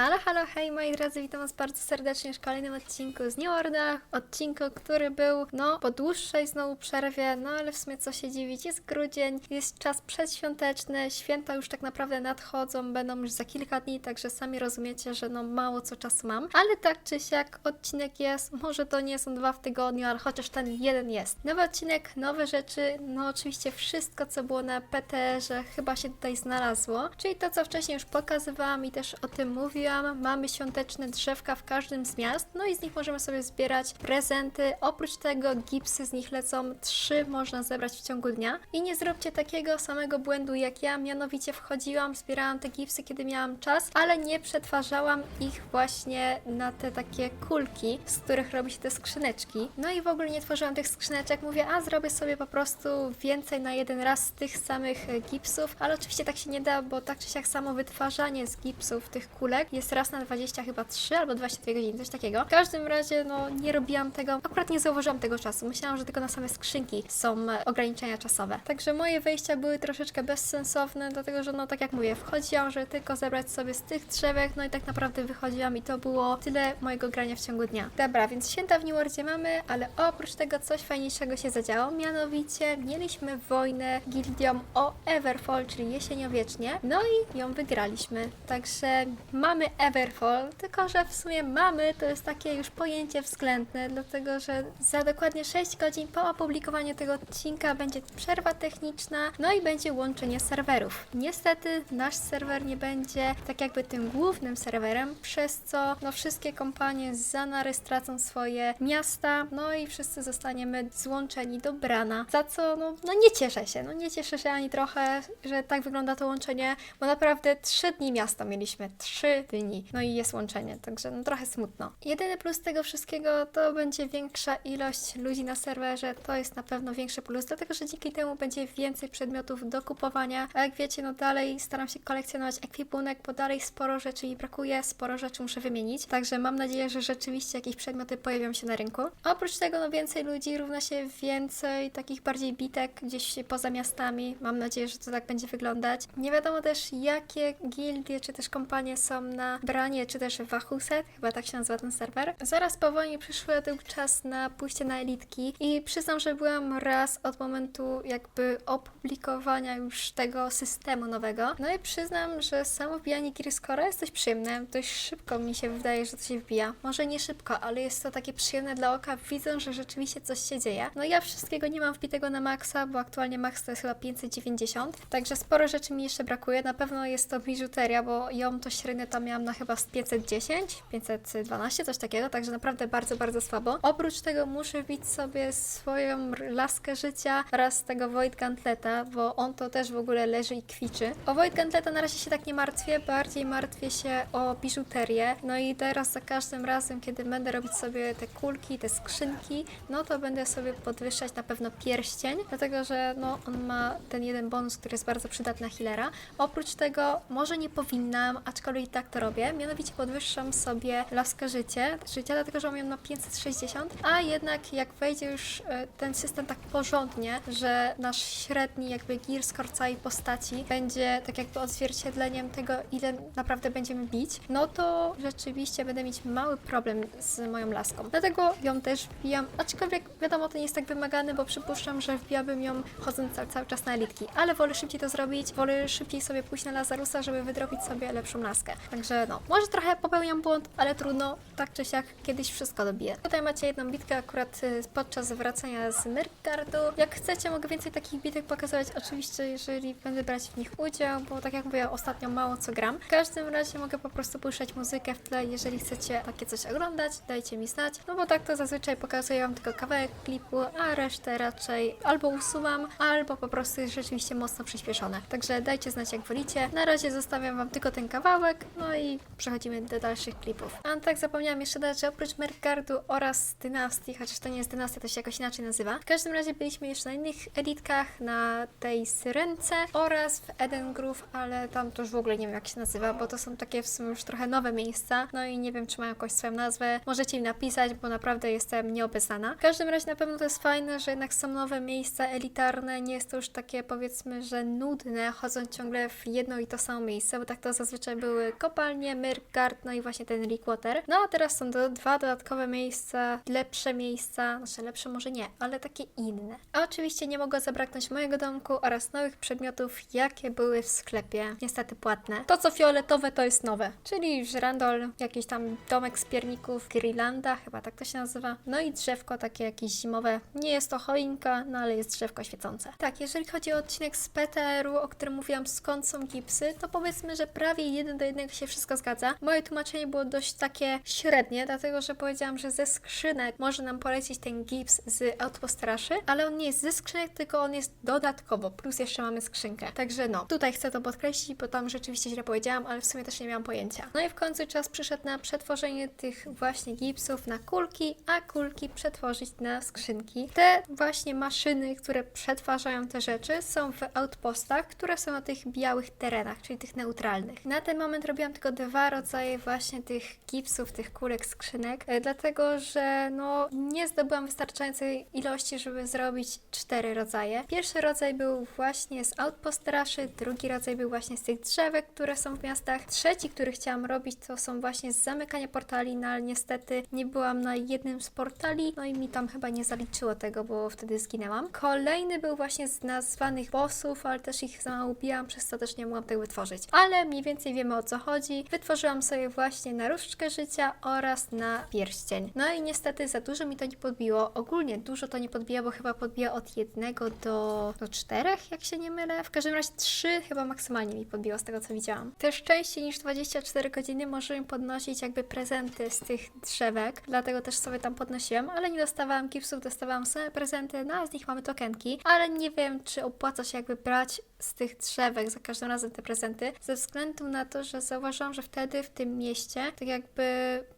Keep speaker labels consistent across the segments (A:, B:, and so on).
A: Halo, halo, hej moi drodzy, witam was bardzo serdecznie w kolejnym odcinku z New Order. Odcinku, który był, no, po dłuższej znowu przerwie, no ale w sumie co się dziwić, jest grudzień, jest czas przedświąteczny, święta już tak naprawdę nadchodzą, będą już za kilka dni, także sami rozumiecie, że no mało co czasu mam. Ale tak czy siak odcinek jest, może to nie są dwa w tygodniu, ale chociaż ten jeden jest. Nowy odcinek, nowe rzeczy, no oczywiście wszystko co było na PTR-ze chyba się tutaj znalazło, czyli to co wcześniej już pokazywałam i też o tym mówiłam, mamy świąteczne drzewka w każdym z miast, no i z nich możemy sobie zbierać prezenty, oprócz tego gipsy z nich lecą, trzy można zebrać w ciągu dnia. I nie zróbcie takiego samego błędu jak ja, mianowicie wchodziłam, zbierałam te gipsy kiedy miałam czas, ale nie przetwarzałam ich właśnie na te takie kulki, z których robi się te skrzyneczki, no i w ogóle nie tworzyłam tych skrzyneczek, mówię, a zrobię sobie po prostu więcej na jeden raz z tych samych gipsów, ale oczywiście tak się nie da, bo tak czy siak samo wytwarzanie z gipsów tych kulek jest raz na 20 chyba 3 albo 22 godziny, coś takiego. W każdym razie, no nie robiłam tego, akurat nie zauważyłam tego czasu. Myślałam, że tylko na same skrzynki są e, ograniczenia czasowe. Także moje wejścia były troszeczkę bezsensowne, dlatego że no tak jak mówię, wchodziłam, żeby tylko zebrać sobie z tych drzewek, no i tak naprawdę wychodziłam i to było tyle mojego grania w ciągu dnia. Dobra, więc święta w New Worldzie mamy, ale oprócz tego coś fajniejszego się zadziało, mianowicie mieliśmy wojnę gildią o Everfall, czyli jesieniowiecznie, no i ją wygraliśmy. Także mamy Everfall, tylko że w sumie mamy to jest takie już pojęcie względne, dlatego że za dokładnie 6 godzin po opublikowaniu tego odcinka będzie przerwa techniczna, no i będzie łączenie serwerów. Niestety nasz serwer nie będzie tak jakby tym głównym serwerem, przez co no wszystkie kompanie z Zanary stracą swoje miasta, no i wszyscy zostaniemy złączeni do Brana, za co no, no nie cieszę się, no nie cieszę się ani trochę, że tak wygląda to łączenie, bo naprawdę 3 dni miasta mieliśmy, 3 no i jest łączenie, także no trochę smutno. Jedyny plus tego wszystkiego to będzie większa ilość ludzi na serwerze, to jest na pewno większy plus, dlatego że dzięki temu będzie więcej przedmiotów do kupowania, a jak wiecie, no dalej staram się kolekcjonować ekwipunek, bo dalej sporo rzeczy mi brakuje, sporo rzeczy muszę wymienić, także mam nadzieję, że rzeczywiście jakieś przedmioty pojawią się na rynku. Oprócz tego, no więcej ludzi równa się więcej takich bardziej bitek gdzieś poza miastami, mam nadzieję, że to tak będzie wyglądać. Nie wiadomo też, jakie gildie czy też kompanie są na Branie, czy też Wahuset, chyba tak się nazywa ten serwer. Zaraz po wojnie przyszły czas na pójście na elitki i przyznam, że byłam raz od momentu jakby opublikowania już tego systemu nowego. No i przyznam, że samo wbijanie Gearscora jest dość przyjemne. Dość szybko mi się wydaje, że to się wbija. Może nie szybko, ale jest to takie przyjemne dla oka. Widzę, że rzeczywiście coś się dzieje. No ja wszystkiego nie mam wbitego na maksa, bo aktualnie max to jest chyba 590, także sporo rzeczy mi jeszcze brakuje. Na pewno jest to biżuteria, bo ją to średnio tam miałam na chyba z 510, 512, coś takiego, także naprawdę bardzo, bardzo słabo. Oprócz tego muszę wbić sobie swoją laskę życia oraz tego Void Gantleta, bo on to też w ogóle leży i kwiczy. O Void Gantleta na razie się tak nie martwię, bardziej martwię się o biżuterię. No i teraz za każdym razem, kiedy będę robić sobie te kulki, te skrzynki, no to będę sobie podwyższać na pewno pierścień, dlatego że no on ma ten jeden bonus, który jest bardzo przydatny na healera. Oprócz tego może nie powinnam, aczkolwiek tak to robię, mianowicie podwyższam sobie laskę życie, życia, dlatego że mam ją na 560, a jednak jak wejdzie już e, ten system tak porządnie, że nasz średni jakby gear score całej postaci będzie tak jakby odzwierciedleniem tego, ile naprawdę będziemy bić, no to rzeczywiście będę mieć mały problem z moją laską. Dlatego ją też wbijam, aczkolwiek wiadomo, to nie jest tak wymagane, bo przypuszczam, że wbijałbym ją chodząc cały, cały czas na elitki, ale wolę szybciej to zrobić, wolę szybciej sobie pójść na Lazarusa, żeby wydrobić sobie lepszą laskę. Także no, może trochę popełniam błąd, ale trudno, tak czy siak kiedyś wszystko dobiję. Tutaj macie jedną bitkę akurat y, podczas wracania z Myrgardu. Jak chcecie, mogę więcej takich bitek pokazywać, oczywiście, jeżeli będę brać w nich udział, bo tak jak mówię, ostatnio mało co gram. W każdym razie mogę po prostu puszczać muzykę w tle, jeżeli chcecie takie coś oglądać, dajcie mi znać, no bo tak to zazwyczaj pokazuję wam tylko kawałek klipu, a resztę raczej albo usuwam, albo po prostu jest rzeczywiście mocno przyspieszone. Także dajcie znać jak wolicie. Na razie zostawiam wam tylko ten kawałek, no i przechodzimy do dalszych klipów. A tak zapomniałam jeszcze dodać, że oprócz Mergardu oraz Dynastii, chociaż to nie jest Dynastia, to się jakoś inaczej nazywa. W każdym razie byliśmy jeszcze na innych elitkach, na tej Syrence oraz w Eden Grove, ale tam to już w ogóle nie wiem jak się nazywa, bo to są takie w sumie już trochę nowe miejsca, no i nie wiem czy mają jakąś swoją nazwę. Możecie mi napisać, bo naprawdę jestem nieobeznana. W każdym razie na pewno to jest fajne, że jednak są nowe miejsca elitarne, nie jest to już takie powiedzmy, że nudne, chodząc ciągle w jedno i to samo miejsce, bo tak to zazwyczaj były kopalnie, normalnie, Myrgard, no i właśnie ten Reekwater. No a teraz są do, dwa dodatkowe miejsca, lepsze miejsca, znaczy lepsze może nie, ale takie inne. A oczywiście nie mogło zabraknąć mojego domku oraz nowych przedmiotów, jakie były w sklepie, niestety płatne. To co fioletowe to jest nowe, czyli żrandol, jakiś tam domek z pierników, Grillanda, chyba tak to się nazywa. No i drzewko takie jakieś zimowe. Nie jest to choinka, no ale jest drzewko świecące. Tak, jeżeli chodzi o odcinek z PTR-u, o którym mówiłam skąd są gipsy, to powiedzmy, że prawie jeden do jednego się wszystko zgadza. Moje tłumaczenie było dość takie średnie, dlatego że powiedziałam, że ze skrzynek może nam polecić ten gips z Outpostraszy, ale on nie jest ze skrzynek, tylko on jest dodatkowo, plus jeszcze mamy skrzynkę. Także no, tutaj chcę to podkreślić, bo tam rzeczywiście źle powiedziałam, ale w sumie też nie miałam pojęcia. No i w końcu czas przyszedł na przetworzenie tych właśnie gipsów na kulki, a kulki przetworzyć na skrzynki. Te właśnie maszyny, które przetwarzają te rzeczy są w outpostach, które są na tych białych terenach, czyli tych neutralnych. Na ten moment robiłam tylko dwa rodzaje właśnie tych gipsów, tych kulek, skrzynek, e, dlatego że no nie zdobyłam wystarczającej ilości, żeby zrobić cztery rodzaje. Pierwszy rodzaj był właśnie z outpost raszy, drugi rodzaj był właśnie z tych drzewek, które są w miastach. Trzeci, który chciałam robić, to są właśnie z zamykania portali, no ale niestety nie byłam na jednym z portali, no i mi tam chyba nie zaliczyło tego, bo wtedy zginęłam. Kolejny był właśnie z nazwanych bossów, ale też ich za przez co też nie mogłam tego wytworzyć. Ale mniej więcej wiemy o co chodzi. Wytworzyłam sobie właśnie na różdżkę życia oraz na pierścień. No i niestety za dużo mi to nie podbiło. Ogólnie dużo to nie podbija, bo chyba podbija od jednego do, do czterech, jak się nie mylę. W każdym razie trzy chyba maksymalnie mi podbiło z tego co widziałam. Też częściej niż 24 godziny możemy podnosić jakby prezenty z tych drzewek, dlatego też sobie tam podnosiłam, ale nie dostawałam gipsów, dostawałam same prezenty, no a z nich mamy tokenki, ale nie wiem, czy opłaca się jakby brać z tych drzewek za każdym razem te prezenty, ze względu na to, że zauważyłam, że wtedy w tym mieście tak jakby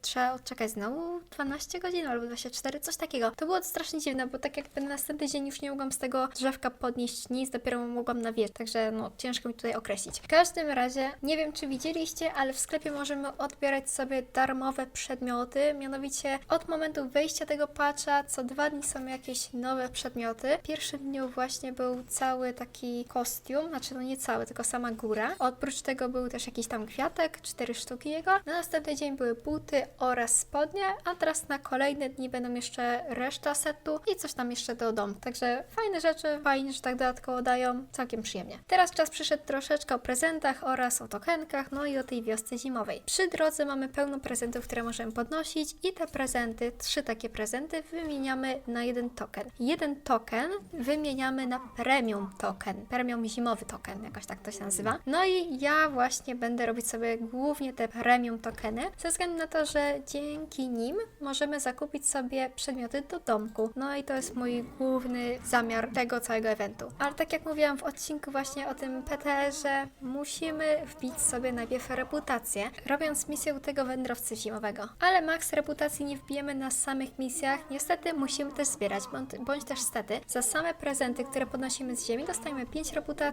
A: trzeba odczekać znowu 12 godzin albo 24, coś takiego. To było strasznie dziwne, bo tak jakby na następny dzień już nie mogłam z tego drzewka podnieść nic, dopiero mogłam na wieś, także no ciężko mi tutaj określić. W każdym razie, nie wiem czy widzieliście, ale w sklepie możemy odbierać sobie darmowe przedmioty, mianowicie od momentu wejścia tego patcha co dwa dni są jakieś nowe przedmioty. W pierwszym dniu właśnie był cały taki kostium, znaczy no nie cały, tylko sama góra. Oprócz tego był też jakiś tam kwiatek, cztery sztuki jego. Na następny dzień były buty oraz spodnie, a teraz na kolejne dni będą jeszcze reszta setu i coś tam jeszcze do domu. Także fajne rzeczy, fajnie, że tak dodatkowo dają, całkiem przyjemnie. Teraz czas przyszedł troszeczkę o prezentach oraz o tokenkach, no i o tej wiosce zimowej. Przy drodze mamy pełno prezentów, które możemy podnosić i te prezenty, trzy takie prezenty wymieniamy na jeden token. Jeden token wymieniamy na premium token, premium zimowy token, jakoś tak to się nazywa. No i ja właśnie będę robić sobie głównie te premium tokeny, ze względu na to, że dzięki nim możemy zakupić sobie przedmioty do domku. No i to jest mój główny zamiar tego całego eventu. Ale tak jak mówiłam w odcinku właśnie o tym PTR-ze, musimy wbić sobie najpierw reputację, robiąc misję tego wędrowcy zimowego. Ale max reputacji nie wbijemy na samych misjach, niestety musimy też zbierać, bądź, bądź też stety. Za same prezenty, które podnosimy z ziemi, dostajemy 5 reputacji,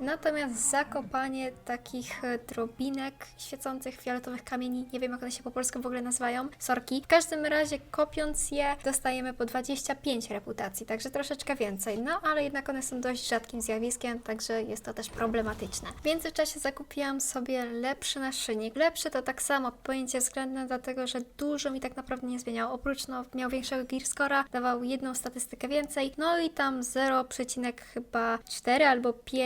A: natomiast zakopanie takich e, drobinek świecących fioletowych kamieni, nie wiem jak one się po polsku w ogóle nazywają, sorki. W każdym razie kopiąc je, dostajemy po 25 reputacji, także troszeczkę więcej. No ale jednak one są dość rzadkim zjawiskiem, także jest to też problematyczne. W międzyczasie zakupiłam sobie lepszy naszyjnik. Lepszy to tak samo pojęcie względne, dlatego że dużo mi tak naprawdę nie zmieniało. Oprócz no, miał większego gear score'a, dawał jedną statystykę więcej, no i tam 0, chyba 4 albo 5%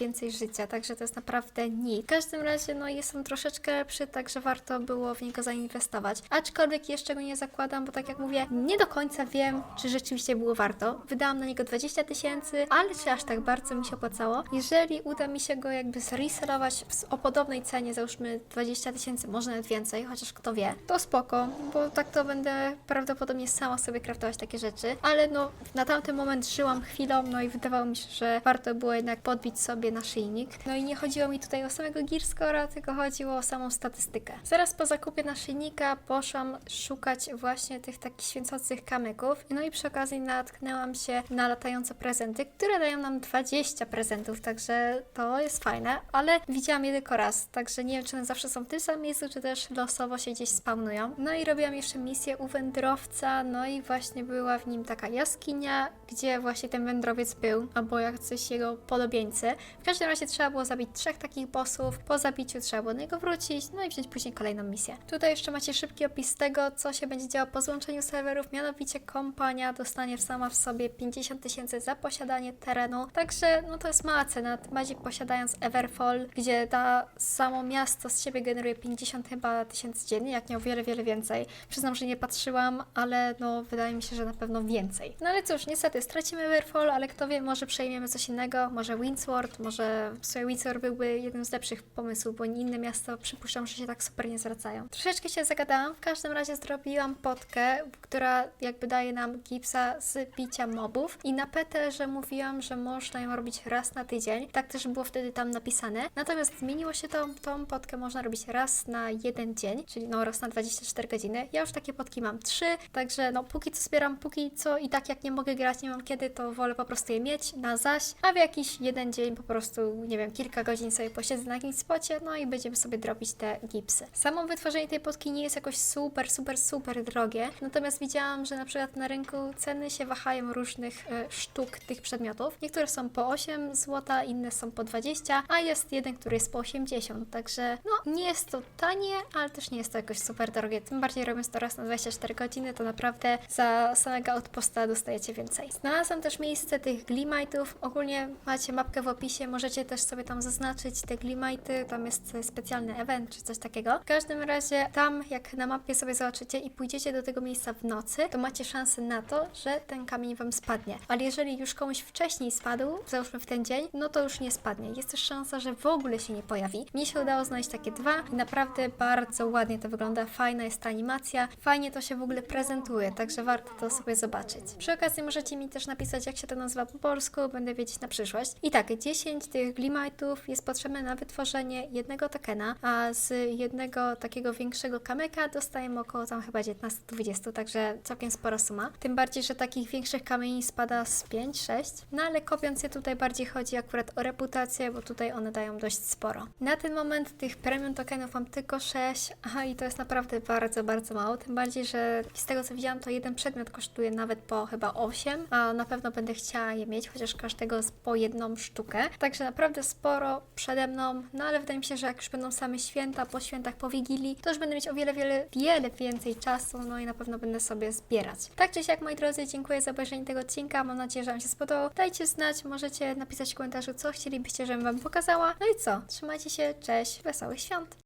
A: więcej życia, także to jest naprawdę nic. W każdym razie no jest on troszeczkę lepszy, także warto było w niego zainwestować. Aczkolwiek jeszcze go nie zakładam, bo tak jak mówię, nie do końca wiem, czy rzeczywiście było warto. Wydałam na niego 20 tysięcy, ale czy aż tak bardzo mi się opłacało? Jeżeli uda mi się go jakby zreselować w- o podobnej cenie, załóżmy 20 tysięcy, może nawet więcej, chociaż kto wie, to spoko, bo tak to będę prawdopodobnie sama sobie kraftować takie rzeczy, ale no na tamten moment żyłam chwilą, no i wydawało mi się, że warto było jednak podbić sobie naszyjnik. No i nie chodziło mi tutaj o samego gear score'a, tylko chodziło o samą statystykę. Zaraz po zakupie naszyjnika poszłam szukać właśnie tych takich święcących kamyków, no i przy okazji natknęłam się na latające prezenty, które dają nam 20 prezentów, także to jest fajne, ale widziałam je tylko raz, także nie wiem, czy one zawsze są w tym samym miejscu, czy też losowo się gdzieś spawnują. No i robiłam jeszcze misję u wędrowca, no i właśnie była w nim taka jaskinia, gdzie właśnie ten wędrowiec był, albo jacyś jego podobieńcy. W każdym razie trzeba było zabić trzech takich bossów, po zabiciu trzeba było do niego wrócić, no i wziąć później kolejną misję. Tutaj jeszcze macie szybki opis tego, co się będzie działo po złączeniu serwerów, mianowicie kompania dostanie sama w sobie 50 tysięcy za posiadanie terenu, także no to jest mała cena, bardziej posiadając Everfall, gdzie ta samo miasto z siebie generuje 50 chyba tysięcy dziennie, jak nie o wiele, wiele więcej. Przyznam, że nie patrzyłam, ale no wydaje mi się, że na pewno więcej. No ale cóż, niestety stracimy Everfall, ale kto wie, może przejmiemy coś innego, może Windsword, może w sumie Windsword byłby jednym z lepszych pomysłów, bo inne miasto przypuszczam, że się tak super nie zwracają. Troszeczkę się zagadałam, w każdym razie zrobiłam potkę, która jakby daje nam gipsa z bicia mobów i na że mówiłam, że można ją robić raz na tydzień, tak też było wtedy tam napisane, natomiast zmieniło się to, tą potkę można robić raz na jeden dzień, czyli no raz na 24 godziny. Ja już takie potki mam trzy, także no póki co zbieram, póki co i tak jak nie mogę grać, nie mam kiedy, to wolę po prostu je mieć na zaś, a w jakiś jeden dzień po prostu, nie wiem, kilka godzin sobie posiedzę na jakimś spocie, no i będziemy sobie drobić te gipsy. Samo wytworzenie tej potki nie jest jakoś super, super, super drogie, natomiast widziałam, że na przykład na rynku ceny się wahają różnych e, sztuk tych przedmiotów. Niektóre są po 8 zł, inne są po 20, a jest jeden, który jest po 80, także no nie jest to tanie, ale też nie jest to jakoś super drogie. Tym bardziej robiąc to raz na 24 godziny, to naprawdę za samego outposta dostajecie więcej. Znalazłam też miejsce tych glimite'ów. Ogólnie macie mapkę w opisie, możecie też sobie tam zaznaczyć te glimite'y, tam jest specjalny event czy coś takiego. W każdym razie tam, jak na mapie sobie zobaczycie i pójdziecie do tego miejsca w nocy, to macie szansę na to, że ten kamień wam spadnie. Ale jeżeli już komuś wcześniej spadł, załóżmy w ten dzień, no to już nie spadnie. Jest też szansa, że w ogóle się nie pojawi. Mnie się udało znaleźć takie dwa i naprawdę bardzo ładnie to wygląda. Fajna jest ta animacja, fajnie to się w ogóle prezentuje, także warto to sobie zobaczyć. Przy okazji możecie mi też napisać, jak się to nazywa po polsku, będę wiedzieć na przyszłość. I tak, 10 tych glimite'ów jest potrzebne na wytworzenie jednego tokena, a z jednego takiego większego kamyka dostajemy około tam chyba 19-20, także całkiem spora suma. Tym bardziej, że takich większych kamieni spada z 5-6. No ale kopiąc je tutaj bardziej chodzi akurat o reputację, bo tutaj one dają dość sporo. Na ten moment tych premium tokenów mam tylko 6, aha i to jest naprawdę bardzo, bardzo mało. Tym bardziej, że z tego co widziałam, to jeden przedmiot kosztuje nawet po chyba 8, a na pewno będę chciała je mieć, chociaż każdego z po jedną sztukę. Także naprawdę sporo przede mną, no ale wydaje mi się, że jak już będą same święta, po świętach, po Wigilii, to już będę mieć o wiele, wiele, wiele więcej czasu, no i na pewno będę sobie zbierać. Tak czy siak, moi drodzy, dziękuję za obejrzenie tego odcinka, mam nadzieję, że Wam się spodobał. Dajcie znać, możecie napisać w komentarzu, co chcielibyście, żebym Wam pokazała. No i co? Trzymajcie się, cześć, wesołych świąt!